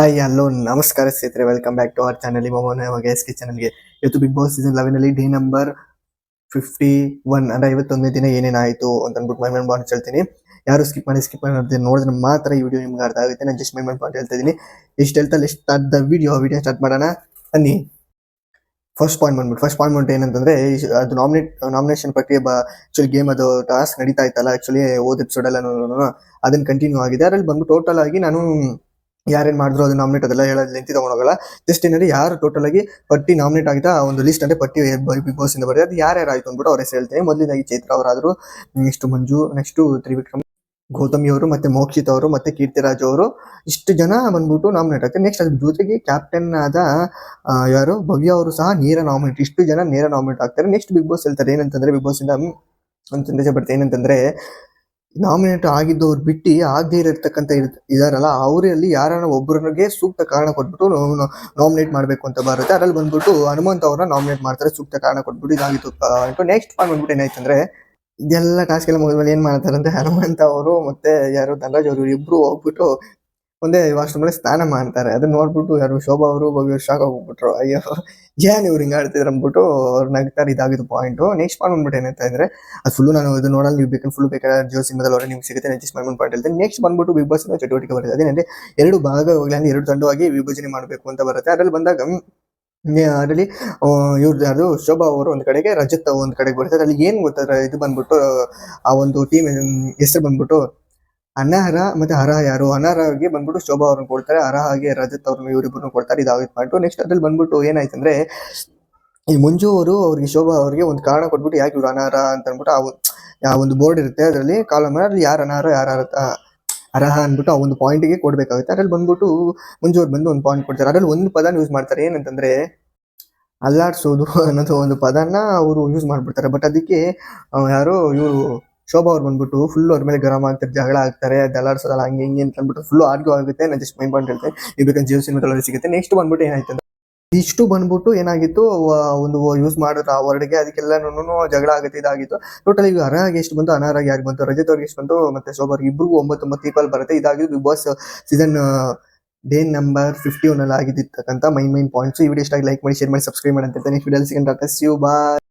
Hi hello ನಮಸ್ಕಾರ ಸ್ನೇಹಿತರೆ. Welcome back to our channel ಮೊಮೋನ ಕೆ ಚಾನಲ್ಗೆ ಇವತ್ತು ಬಿಗ್ ಬಾಸ್ ಸೀಸನ್ ಲೆವೆನ್ ಅಲ್ಲಿ ಡೇ ನಂಬರ್ ಫಿಫ್ಟಿ ಒನ್ ಅಂದ್ರೆ ಐವತ್ತೊಂದನೇ ದಿನ ಏನೇನಾಯಿತು ಅಂತ ಅಂದ್ಬಿಟ್ಟು ಮೈಮೆಂಟ್ ಪಾಯಿಂಟ್ಸ್ ಹೇಳ್ತೀನಿ. ಯಾರು ಸ್ಕಿಪ್ ಮಾಡಿ ಸ್ಕಿಪ್ ಮಾಡಿ ನೋಡಿದ್ರೆ ಮಾತ್ರ ಈ ವಿಡಿಯೋ ನಿಮ್ಗೆ ಅರ್ಥ ಆಗುತ್ತೆ. ನಾನು ಜಸ್ಟ್ ಮೈಮೆಂಟ್ ಪಾಯಿಂಟ್ ಹೇಳ್ತಾ ಇದ್ದೀನಿ. ಎಷ್ಟು ಹೇಳ್ತಾ list start the video video start ಮಾಡೋಣ. ಬನ್ನಿ. ಫಸ್ಟ್ ಪಾಯಿಂಟ್ ಬಂದ್ಬಿಟ್ಟು ಫಸ್ಟ್ ಪಾಯಿಂಟ್ ಬಂದ್ಬಿಟ್ಟು ಏನಂತಂದ್ರೆ ಅದು ನಾಮಿನೇಟ್ ನಾಮಿನೇಷನ್ ಪ್ರಕ್ರಿಯೆ ಆಕ್ಚುಲಿ ಗೇಮ್ ಅದು ಟಾಸ್ಕ್ ನಡೀತಾ ಇತ್ತಲ್ಲ ಆಕ್ಚುಲಿ ಓದ್ ಎಪಿಸೋಡ್ ಎಲ್ಲ ಅದನ್ನ ಕಂಟಿನ್ಯೂ ಆಗಿದೆ. ಅದ್ರಲ್ಲಿ ಬಂದು ಟೋಟಲ್ ಆಗಿ ನಾನು ಯಾರೇನ್ ಮಾಡಿದ್ರು ಅದು ನಾಮಿನೇಟ್ ಅದೆಲ್ಲ ಹೇಳೋದು ಲೆಂತಿ ತೊಗೊಂಡೋಗಲ್ಲ. ಜಸ್ಟ್ ಏನಂದ್ರೆ ಯಾರು ಟೋಟಲ್ ಆಗಿ ಪಟ್ಟಿ ನಾಮಿನೇಟ್ ಆಗಿದ್ದ ಆ ಒಂದು ಲಿಸ್ಟ್ ಅಂದ್ರೆ ಪಟ್ಟಿ ಬಿಗ್ ಬಾಸ್ ಇಂದ ಬರೆದು ಅದು ಯಾರ್ಯಾರು ಆಯ್ತು ಅಂದ್ಬಿಟ್ಟು ಅವ್ರ ಹೆಸರು ಹೇಳ್ತೇನೆ. ಮೊದಲಿನಾಗಿ ಚೈತ್ರ ಅವರಾದರು, ನೆಕ್ಸ್ಟ್ ಮಂಜು ನೆಕ್ಸ್ಟು ತ್ರಿವಿಕ್ರಮ್, ಗೌತಮಿ ಅವರು ಮತ್ತೆ ಮೋಕ್ಷಿತ್ ಅವರು ಮತ್ತೆ ಕೀರ್ತಿರಾಜ್ ಅವರು. ಇಷ್ಟು ಜನ ಬಂದ್ಬಿಟ್ಟು ನಾಮಿನೇಟ್ ಆಗ್ತಾರೆ. ನೆಕ್ಸ್ಟ್ ಅದ್ರ ಜೊತೆಗೆ ಕ್ಯಾಪ್ಟನ್ ಆದ ಯಾರು? ಭವ್ಯ ಅವರು ಸಹ ನೇರ ನಾಮಿನೇಟ್ ಇಷ್ಟು ಜನ ನೇರ ನಾಮಿನೇಟ್ ಆಗ್ತಾರೆ. ನೆಕ್ಸ್ಟ್ ಬಿಗ್ ಬಾಸ್ ಹೇಳ್ತಾರೆ, ಏನಂತಂದ್ರೆ ಬಿಗ್ ಬಾಸ್ ಇಂದ ಒಂದು ಸಂದೇಶ ಬರ್ತಾರೆ ಏನಂತಂದ್ರೆ ನಾಮಿನೇಟ್ ಆಗಿದ್ದವ್ರು ಬಿಟ್ಟು ಆಗದೆ ಇರತಕ್ಕಂತ ಇದಾರಲ್ಲ ಅವರಲ್ಲಿ ಯಾರನ್ನ ಒಬ್ಬರಿಗೆ ಸೂಕ್ತ ಕಾರಣ ಕೊಟ್ಬಿಟ್ಟು ನಾಮಿನೇಟ್ ಮಾಡಬೇಕು ಅಂತ ಬರುತ್ತೆ. ಅದರಲ್ಲಿ ಬಂದ್ಬಿಟ್ಟು ಹನುಮಂತ ಅವ್ರನ್ನ ನಾಮಿನೇಟ್ ಮಾಡ್ತಾರೆ, ಸೂಕ್ತ ಕಾರಣ ಕೊಟ್ಬಿಟ್ಟು ಇದಾಗಿತ್ತು. ನೆಕ್ಸ್ಟ್ ಪಾಯಿಂಟ್ ಬಂದ್ಬಿಟ್ಟು ಏನಾಯ್ತಂದ್ರೆ, ಇದೆಲ್ಲ ಟಾಸ್ಕ್ ಎಲ್ಲ ಮುಗಿದ್ಮೇಲೆ ಏನ್ ಮಾಡ್ತಾರೆ ಅಂದ್ರೆ ಹನುಮಂತ ಅವರು ಮತ್ತೆ ಯಾರು ಧನರಾಜ್ ಅವರು ಇಬ್ರು ಹೋಗ್ಬಿಟ್ಟು ಒಂದೇ ವಾಶ್ರೂಮ್ ಅಲ್ಲಿ ಸ್ನಾನ ಮಾಡ್ತಾರೆ. ಅದನ್ನ ನೋಡ್ಬಿಟ್ಟು ಯಾರು ಶೋಭಾ ಅವರು, ಭವ್ಯ ಶಾಕ್ ಹೋಗ್ಬಿಟ್ರು ಅಯ್ಯೋ, ಏನ್ ಇವ್ರು ಹಿಂಗ ಆಡ್ತಿದ್ರು ಅಂದ್ಬಿಟ್ಟು ಅವ್ರ ನಗ್ತಾರೆ ಇದಾಗಿದ್ದು ಪಾಯಿಂಟ್ ನೆಕ್ಸ್ಟ್ ಪಾಯಿಂಟ್ ಬಂದ್ಬಿಟ್ಟು ಏನಂತ ಅಂದ್ರೆ ಅದು ಫುಲ್ ನಾನು ಇದು ನೋಡಲ್ಲ, ನೀವು ಬೇಕಾದ್ರೆ ಫುಲ್ ಬೇಕಾದ್ರೆ ಜೋ ಸಿನಿಮಾದಲ್ಲಿ ಅವರೇ ನಿಮ್ಗೆ ಸಿಗುತ್ತೆ ನೆಕ್ಸ್ಟ್ ಪಾಯಿಂಟ್ ಪಾಯಿಂಟ್ ಹೇಳ್ತೇನೆ. ನೆಕ್ಸ್ಟ್ ಬಂದ್ಬಿಟ್ಟು ಬಿಗ್ ಬಾಸ್ ಚಟುವಟಿಕೆ ಬರುತ್ತೆ. ಅದೇನಂದ್ರೆ, ಎರಡು ಭಾಗವಾಗಿ ಅಂದ್ರೆ ಎರಡು ತಂಡವಾಗಿ ವಿಭಜನೆ ಮಾಡಬೇಕು ಅಂತ ಬರುತ್ತೆ. ಅದ್ರಲ್ಲಿ ಬಂದಾಗ ಅದರಲ್ಲಿ ಇವ್ರದ್ದು ಯಾರು ಶೋಭಾ ಅವರು ಒಂದು ಕಡೆಗೆ, ರಜತ್ ಒಂದು ಕಡೆಗೆ ಬರುತ್ತೆ. ಅದ್ರಲ್ಲಿ ಏನು ಗೊತ್ತಾದ್ರೆ, ಇದು ಬಂದ್ಬಿಟ್ಟು, ಆ ಒಂದು ಟೀಮ್ ಹೆಸರು ಬಂದ್ಬಿಟ್ಟು ಅನರ್ಹ ಮತ್ತೆ ಅರಹ ಯಾರು? ಅನರ್ಹಗೆ ಬಂದ್ಬಿಟ್ಟು ಶೋಭಾ ಅವ್ರನ್ನ ಕೊಡ್ತಾರೆ ಅರ್ಹಗೆ ರಜತ್ ಅವ್ರನ್ನ ಇವರಿಬ್ಬರು ಕೊಡ್ತಾರೆ ಇದಾಗಿತ್ತು ಪಾಯಿಂಟ್. ನೆಕ್ಸ್ಟ್ ಅದ್ರಲ್ಲಿ ಬಂದ್ಬಿಟ್ಟು ಏನಾಯ್ತು ಅಂದ್ರೆ, ಈ ಮುಂಜು ಅವರು ಅವ್ರಿಗೆ, ಶೋಭಾ ಅವ್ರಿಗೆ ಒಂದು ಕಾರಣ ಕೊಟ್ಬಿಟ್ಟು ಯಾಕೆ ಇವ್ರು ಅನರ್ಹ ಅಂತ ಅಂದ್ಬಿಟ್ಟು ಆ ಒಂದು ಬೋರ್ಡ್ ಇರುತ್ತೆ. ಅದರಲ್ಲಿ ಕಾಲಮ್ ಅಲ್ಲಿ ಯಾರು ಅನರ್ಹ, ಯಾರು ಅರ್ಹ ಅರ್ಹ ಅಂದ್ಬಿಟ್ಟು ಆ ಒಂದು ಪಾಯಿಂಟ್ಗೆ ಕೊಡ್ಬೇಕಾಗುತ್ತೆ. ಅದ್ರಲ್ಲಿ ಬಂದ್ಬಿಟ್ಟು ಮುಂಜು ಅವ್ರು ಬಂದು ಒಂದು ಪಾಯಿಂಟ್ ಕೊಡ್ತಾರೆ. ಅದ್ರಲ್ಲಿ ಒಂದು ಪದನ ಯೂಸ್ ಮಾಡ್ತಾರೆ. ಏನಂತಂದ್ರೆ, ಅಲ್ಲಾಡ್ಸೋದು ಅನ್ನೋದು ಒಂದು ಪದನ ಅವರು ಯೂಸ್ ಮಾಡ್ಬಿಡ್ತಾರೆ. ಬಟ್ ಅದಕ್ಕೆ ಯಾರು ಇವರು ಶೋಭಾ ಅವ್ರು ಬಂದ್ಬಿಟ್ಟು ಫುಲ್ ಅವ್ರ ಮೇಲೆ ಗರಂ ಆಗ್ತಾರೆ ಜಗಳ ಆಗ್ತಾರೆ, ಅದು ಅಲ್ಲಾಡ್ಸೋದಲ್ಲ, ಹಂಗೆ ಹಿಂಗೆ ಅಂತ ಅಂದ್ಬಿಟ್ಟು ಫುಲ್ ಆರ್ಗ್ಯೂ ಆಗುತ್ತೆ, ನಾನು ಜಸ್ಟ್ ಮೈಂಡ್ ಪಾಯಿಂಟ್ ಹೇಳ್ತೇನೆ ನೀವು ಜೀವ ಜಿಯೋ ಸಿನಿಮಾದಲ್ಲಿ ಸಿಗುತ್ತೆ. ನೆಕ್ಸ್ಟ್ ಬಂದ್ಬಿಟ್ಟು ಏನಾಯ್ತು ಇಷ್ಟು ಬಂದ್ಬಿಟ್ಟು ಏನಾಗಿತ್ತು ಒಂದು ಯೂಸ್ ಮಾಡಿದ್ರೆ ಆ ವರ್ಡ್ಗೆ ಅದಕ್ಕೆಲ್ಲನೂ ಜಗಳ ಆಗುತ್ತೆ, ಇದಾಗಿತ್ತು. ಟೋಟಲ್ ಈಗ ಅರ್ಹಗೆ ಎಷ್ಟು ಬಂತು, ಅನಾರಾಗಿ ಯಾರು ಬಂತು, ರಜತ್ ಅವ್ರಿಗೆ ಎಷ್ಟು ಬಂತು, ಮತ್ತೆ ಶೋಭಾ ಇಬ್ಬರಿಗೂ ಒಂಬತ್ತೊಂಬತ್ತು ಒಂಬತ್ತು ಒಂಬತ್ತು ಈಕ್ವಲ್ ಬರುತ್ತೆ. ಇದಾಗಿದ್ದು Bigg Boss season day number fifty one ಅಲ್ಲಿ ಆಗಿದ್ದಕ್ಕಂತ ಮೈನ್ ಮೈನ್ ಪಾಯಿಂಟ್ಸ್ ಈ ವಿಡಿಯೋ ಇಷ್ಟ ಲೈಕ್ ಮಾಡಿ ಶೇರ್ ಮಾಡಿ ಸಬ್ಸ್ಕ್ರೈಬ್ ಮಾಡಿ ಅಂತ ನೆಕ್ಸ್ಟ್ ವಿಡಿಯೋ ಸಿಗಂತ ಯು ಬಾಯ್